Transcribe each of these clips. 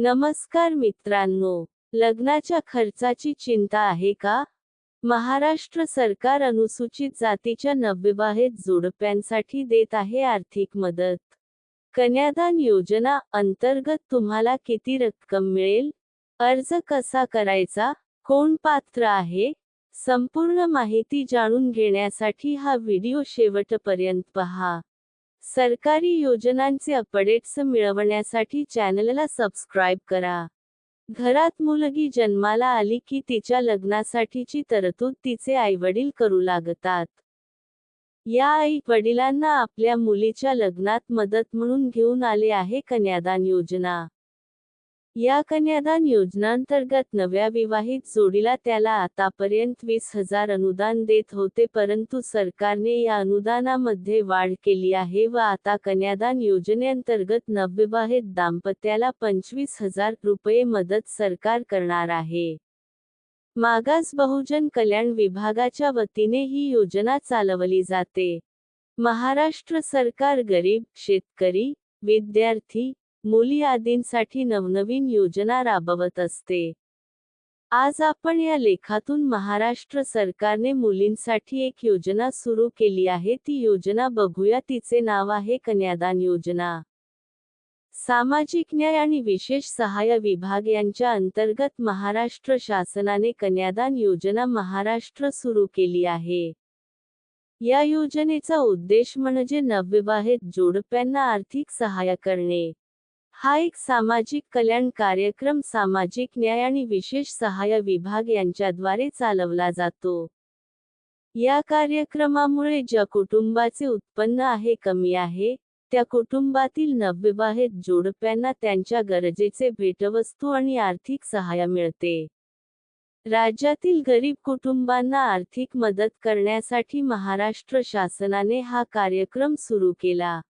नमस्कार मित्रांनो लग्नाच्या खर्चाची चिंता आहे का? महाराष्ट्र सरकार अनुसूचित जातीच्या नवविवाहित जोडप्यांसाठी देत आहे आर्थिक मदत. कन्यादान योजना अंतर्गत तुम्हाला किती रक्कम मिळेल? अर्ज कसा करायचा? कोण पात्र आहे? संपूर्ण माहिती जाणून घेण्यासाठी हा व्हिडिओ शेवटपर्यंत पहा. सरकारी योजनांचे अपडेट्स मिळवण्यासाठी चॅनलला सबस्क्राईब करा. घरात मुलगी जन्माला आली की तिच्या लग्नासाठीची तरतूद तिचे आईवडील करू लागतात. या आई वडिलांना आपल्या मुलीच्या लग्नात मदत म्हणून घेऊन आले आहे कन्यादान योजना. या कन्यादान योजनांतर्गत नव्या विवाहित जोडीला त्याला आतापर्यंत वीस हजार अनुदान देत होते परंतु सरकारने या अनुदानामध्ये वाढ केली आहे व आता कन्यादान योजनेअंतर्गत नवविवाहित दाम्पत्याला पंचवीस हजार रुपये मदत सरकार करणार आहे. मागास बहुजन कल्याण विभागाच्या वतीने ही योजना चालवली जाते. महाराष्ट्र सरकार गरीब शेतकरी विद्यार्थी मुली आदींसाठी नवनवीन योजना राबवत असते. आज आपण या लेखातून महाराष्ट्र सरकारने मुलींसाठी एक योजना सुरू केली आहे. ती योजना बघूया. तिचे नाव आहे कन्यादान योजना. सामाजिक न्याय आणि विशेष सहाय्य विभाग यांच्या अंतर्गत महाराष्ट्र शासनाने कन्यादान योजना महाराष्ट्र सुरू केली आहे. या योजनेचा उद्देश म्हणजे नवविवाहित जोडप्यांना आर्थिक सहाय्य करणे. हा एक सामाजिक कल्याण कार्यक्रम सामाजिक न्याय आणि विशेष सहाय्य विभाग यांच्याद्वारे चालवला जातो. या कार्यक्रमामुळे ज्या कुटुंबाचे उत्पन्न आहे कमी आहे त्या कुटुंबातील नवविवाहित जोडप्यांना त्यांच्या गरजेचे भेटवस्तू आणि आर्थिक सहाय्य मिळते. राज्यातील गरीब कुटुंबांना आर्थिक मदत करण्यासाठी महाराष्ट्र शासनाने हा कार्यक्रम सुरू केला.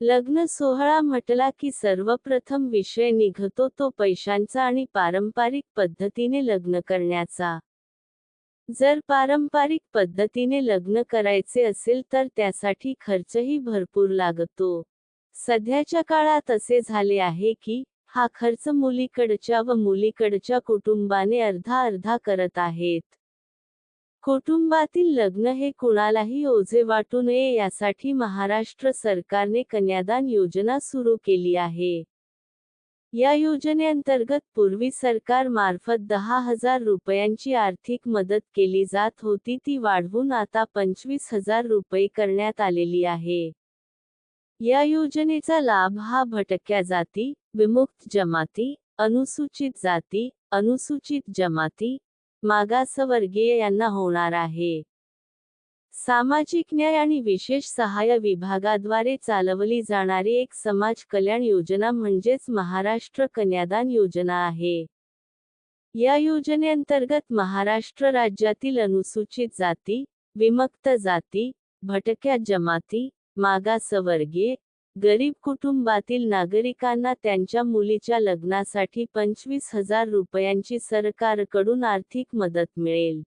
लग्न सोहळा म्हटला की सर्वप्रथम विषय निघतो तो पैशांचा आणि पारंपरिक पद्धतीने लग्न करण्याचा. जर पारंपरिक पद्धतीने लग्न करायचे असेल तर त्यासाठी खर्चही भरपूर लागतो. सध्याच्या काळात असे झाले आहे की हा खर्च मुलीकडच्या व मुलीकडच्या कुटुंबाने अर्धा अर्धा करत आहेत. कुटुंबातील लग्न हे कुणालाही ओझे वाटू नये यासाठी महाराष्ट्र सरकारने कन्यादान योजना सुरू केली आहे. या योजनेअंतर्गत पूर्वी सरकार मार्फत दहा हजार रुपयांची आर्थिक मदत केली जात होती ती वाढवून आता पंचवीस हजार रुपये करण्यात आलेली आहे. या योजनेचा लाभ हा भटक्या जाती विमुक्त जमाती अनुसूचित जाती अनुसूचित जमाती मागासवर्गीय यांना होणार आहे. सामाजिक न्याय आणि विशेष सहाय्य विभागाद्वारे चालवली जाणारी एक समाज कल्याण योजना म्हणजेच महाराष्ट्र कन्यादान योजना आहे. या योजनेअंतर्गत महाराष्ट्र राज्यातील अनुसूचित जाती विमक्त जाती भटक्या जमाती मागासवर्गीय गरीब कुटुंबातील नागरिकांना त्यांच्या मुलीच्या लग्नासाठी पंचवीस हजार रुपयांची सरकारकडून आर्थिक मदत मिळेल.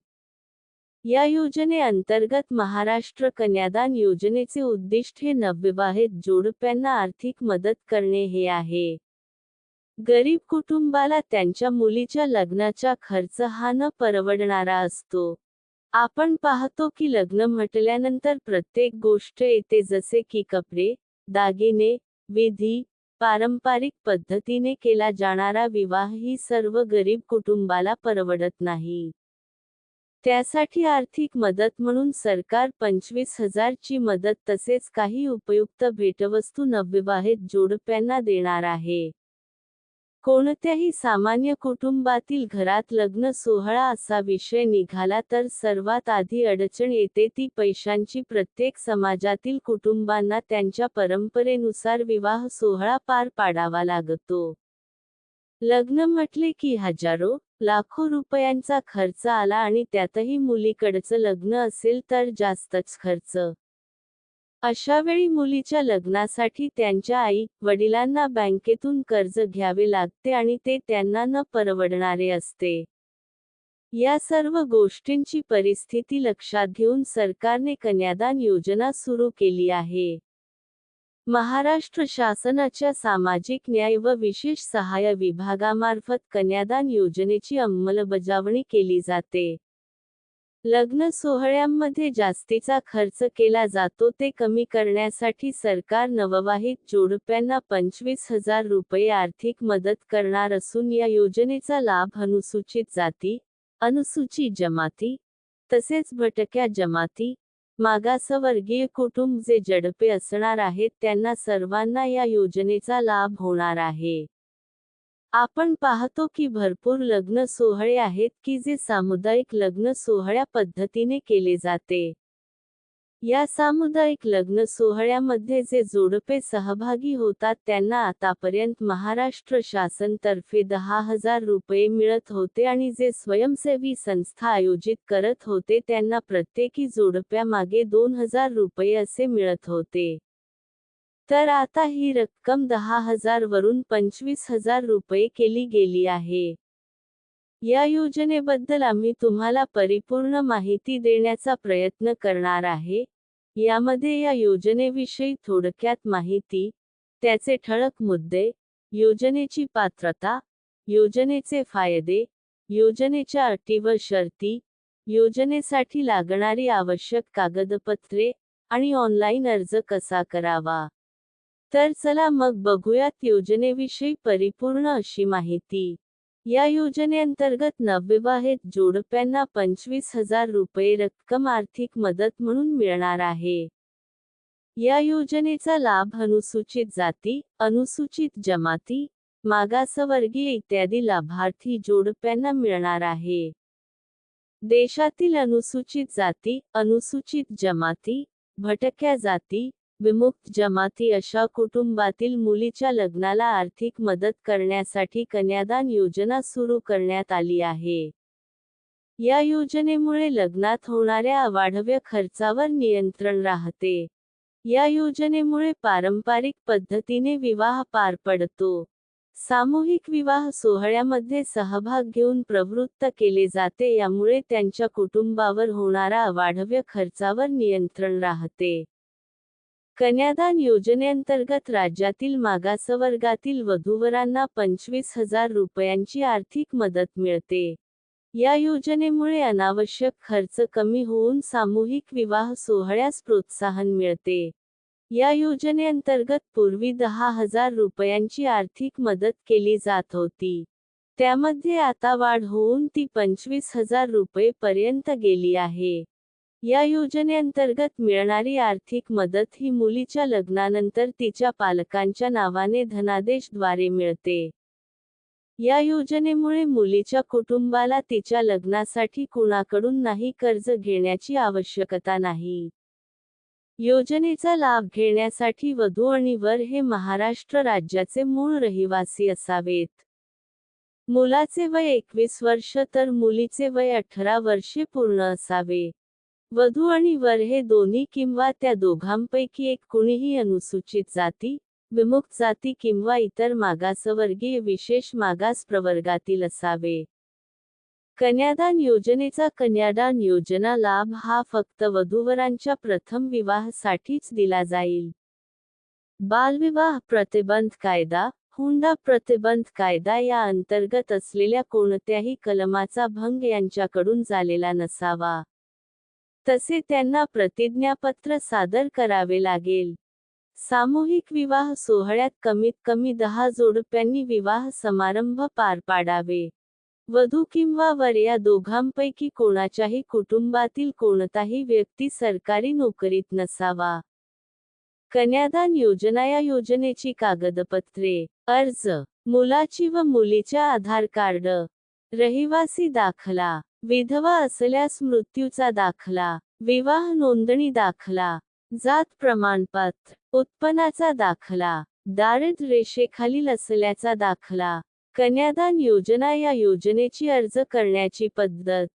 या योजनेअंतर्गत महाराष्ट्र कन्यादान योजनेचे उद्दिष्ट हे नवविवाहित जोडप्यांना आर्थिक मदत करणे हे आहे. गरीब कुटुंबाला त्यांच्या मुलीच्या लग्नाचा खर्च हा न परवडणारा असतो. आपण पाहतो की लग्न म्हटल्यानंतर प्रत्येक गोष्ट येते जसे की कपडे दागिने विधी पारंपरिक पद्धतीने केला जाणारा विवाह ही सर्व गरीब कुटुंबाला परवडत नाही. त्यासाठी आर्थिक मदत म्हणून सरकार पंचवीस हजारची मदत तसेच काही उपयुक्त भेटवस्तू नवविवाहित जोडप्यांना देणार आहे. कोणत्याही सामान्य कुटुंबातील घरात लग्न सोहळा असा विषय निघाला तर सर्वात आधी अडचण येते ती पैशांची. प्रत्येक समाजातील कुटुंबांना त्यांच्या परंपरेनुसार विवाह सोहळा पार पाडावा लागतो. लग्न म्हटले की हजारो लाखो रुपयांचा खर्च आला आणि त्यातही मुलीकडचं लग्न असेल तर जास्तच खर्च. अशावेळी मुलीच्या लग्नासाठी त्यांच्या आई वडिलांना बँकेतून कर्ज घ्यावे लागते आणि ते त्यांना न परवडणारे असते. या सर्व गोष्टींची परिस्थिती लक्षात घेऊन सरकारने कन्यादान योजना सुरू केली आहे. महाराष्ट्र शासनाच्या सामाजिक न्याय व विशेष सहाय्य विभागामार्फत कन्यादान योजनेची अंमलबजावणी केली जाते. लग्न सोहळ्यांमध्ये जास्तीचा खर्च केला जातो ते कमी करण्यासाठी सरकार नववाहित जोडप्यांना पंचवीस हजार रुपये आर्थिक मदत करणार असून या योजनेचा लाभ अनुसूचित जाती अनुसूचित जमाती तसेच भटक्या जमाती मागासवर्गीय कुटुंब जे जडपे असणार आहेत त्यांना सर्वांना या योजनेचा लाभ होणार आहे. आपण पाहतो की भरपूर लग्न सोहळे आहेत की जे सामुदायिक लग्न सोहळ्या पद्धतीने केले जाते. या सामुदायिक लग्न सोहळ्यामध्ये जे जोडपे सहभागी होतात त्यांना आतापर्यंत महाराष्ट्र शासन तर्फे दहा हजार रुपये मिळत होते आणि जे स्वयंसेवी संस्था आयोजित करत होते त्यांना प्रत्येकी जोडप्यामागे दोन हजार रुपये असे मिळत होते. तर आता ही रक्कम दहा हजार वरून पंचवीस हजार रुपये केली गेली आहे. या योजनेबद्दल आम्ही तुम्हाला परिपूर्ण माहिती देण्याचा प्रयत्न करणार आहे. यामध्ये या योजनेविषयी थोडक्यात माहिती त्याचे ठळक मुद्दे योजनेची पात्रता योजनेचे फायदे योजनेच्या अटी व शर्ती योजनेसाठी लागणारी आवश्यक कागदपत्रे आणि ऑनलाईन अर्ज कसा करावा? तर चला मग बघूयात योजनेविषयी परिपूर्ण अशी माहिती. या योजनेअंतर्गत नवविवाहित जोडप्यांना पंचवीस हजार रुपये रक्कम आर्थिक मदत म्हणून मिळणार आहे. या योजनेचा लाभ अनुसूचित जाती अनुसूचित जमाती मागासवर्गीय इत्यादी लाभार्थी जोडप्यांना मिळणार आहे. देशातील अनुसूचित जाती अनुसूचित जमाती भटक्या जाती विमुक्त जमाती अशा कुटुंबातील मुलीच्या लग्नाला आर्थिक मदत करण्यासाठी कन्यादान योजना सुरू करण्यात आली आहे. या योजनेमुळे लग्नात होणाऱ्या अवाढव्य खर्चावर नियंत्रण राहते. या योजनेमुळे पारंपरिक पद्धतीने विवाह पार पडतो. सामूहिक विवाह सोहळ्यामध्ये सहभाग घेऊन प्रवृत्त केले जाते यामुळे त्यांच्या कुटुंबावर होणारा अवाढव्य खर्चावर नियंत्रण राहते. कन्यादान योजनेअंतर्गत राज्यातील मागासवर्गातील वधूवरांना पंचवीस हजार रुपयांची आर्थिक मदत मिळते. या योजनेमुळे अनावश्यक खर्च कमी होऊन सामूहिक विवाह सोहळ्यास प्रोत्साहन मिळते. या योजनेअंतर्गत पूर्वी दहा हजार रुपयांची आर्थिक मदत केली जात होती. त्यामध्ये आता वाढ होऊन ती पंचवीस हजार रुपये पर्यंत गेली आहे. या योजनेअंतर्गत मिळणारी आर्थिक मदत ही मुलीच्या लग्नानंतर तिच्या पालकांच्या नावाने धनादेशद्वारे मिळते. या योजनेमुळे मुलीच्या कुटुंबाला तिच्या लग्नासाठी कुणाकडून नाही कर्ज घेण्याची आवश्यकता नाही. योजनेचा लाभ घेण्यासाठी वधू आणि वर हे महाराष्ट्र राज्याचे मूळ रहिवासी असावेत. मुलाचे वय एकवीस वर्ष तर मुलीचे वय अठरा वर्षे पूर्ण असावे. वधू आणि वर हे दोन्ही किंवा त्या दोघांपैकी एक कुणीही अनुसूचित जाती विमुक्त जाती किंवा इतर मागासवर्गीय विशेष मागास प्रवर्गातील असावे. कन्यादान योजनेचा कन्यादान योजना लाभ हा फक्त वधूवरांच्या प्रथम विवाहासाठीच दिला जाईल. बालविवाह प्रतिबंध कायदा हुंडा प्रतिबंध कायदा या अंतर्गत असलेल्या कोणत्याही कलमाचा भंग यांच्याकडून झालेला नसावा. तसे त्यांना प्रतिज्ञापत्र सादर करावे लागेल. सामूहिक विवाह सोहळ्यात कमीत कमी दहा जोडप्यांनी विवाह समारंभ पार पाडावे. वधू किंवा वर या दोघांपैकी कोणाच्याही कुटुंबातील कोणताही व्यक्ती सरकारी नोकरीत नसावा. कन्यादान योजना या योजनेची कागदपत्रे अर्ज मुलाची व मुलीच्या आधार कार्ड रहिवासी दाखला. विधवा असल्यास मृत्यूचा दाखला. विवाह नोंदणी दाखला. जात प्रमाणपत्र. उत्पन्नाचा दाखला. दारिद्र्य रेषेखालील असल्याचा दाखला. कन्यादान योजना या योजनेची अर्ज करण्याची पद्धत.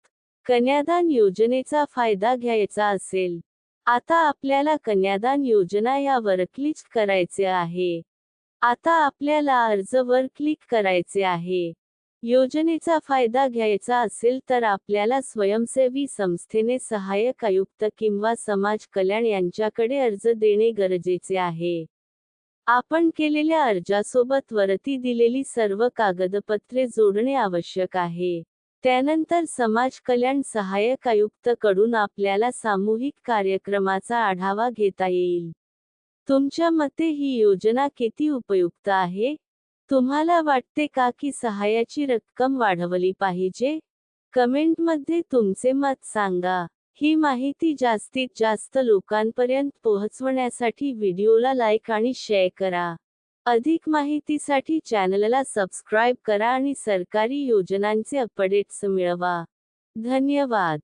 कन्यादान योजनेचा फायदा घ्यायचा असेल. आता आपल्याला कन्यादान योजना यावर क्लिक करायचे आहे. आता आपल्याला अर्ज वर क्लिक करायचे आहे. योजनेचा फायदा घ्यायचा असेल तर आपल्याला स्वयंसेवी संस्थेने सहाय्यक आयुक्त किंवा समाज कल्याण यांच्याकडे अर्ज देणे गरजेचे आहे. आपण केलेल्या अर्जासोबत वरती दिलेली सर्व कागदपत्रे जोडणे आवश्यक आहे. त्यानंतर समाज कल्याण सहाय्यक आयुक्त कडून आपल्याला सामूहिक कार्यक्रमाचा आढावा घेता येईल. तुमच्या मते ही योजना किती उपयुक्त आहे? तुम्हाला वाटते का की सहाय्याची रक्कम वाढवली पाहिजे? कमेंटमध्ये तुमचे मत सांगा. ही माहिती जास्तीत जास्त लोकांपर्यंत पोहोचवण्यासाठी व्हिडिओला लाईक आणि शेअर करा. अधिक माहितीसाठी चॅनलला सबस्क्राईब करा आणि सरकारी योजनांचे अपडेट्स मिळवा. धन्यवाद.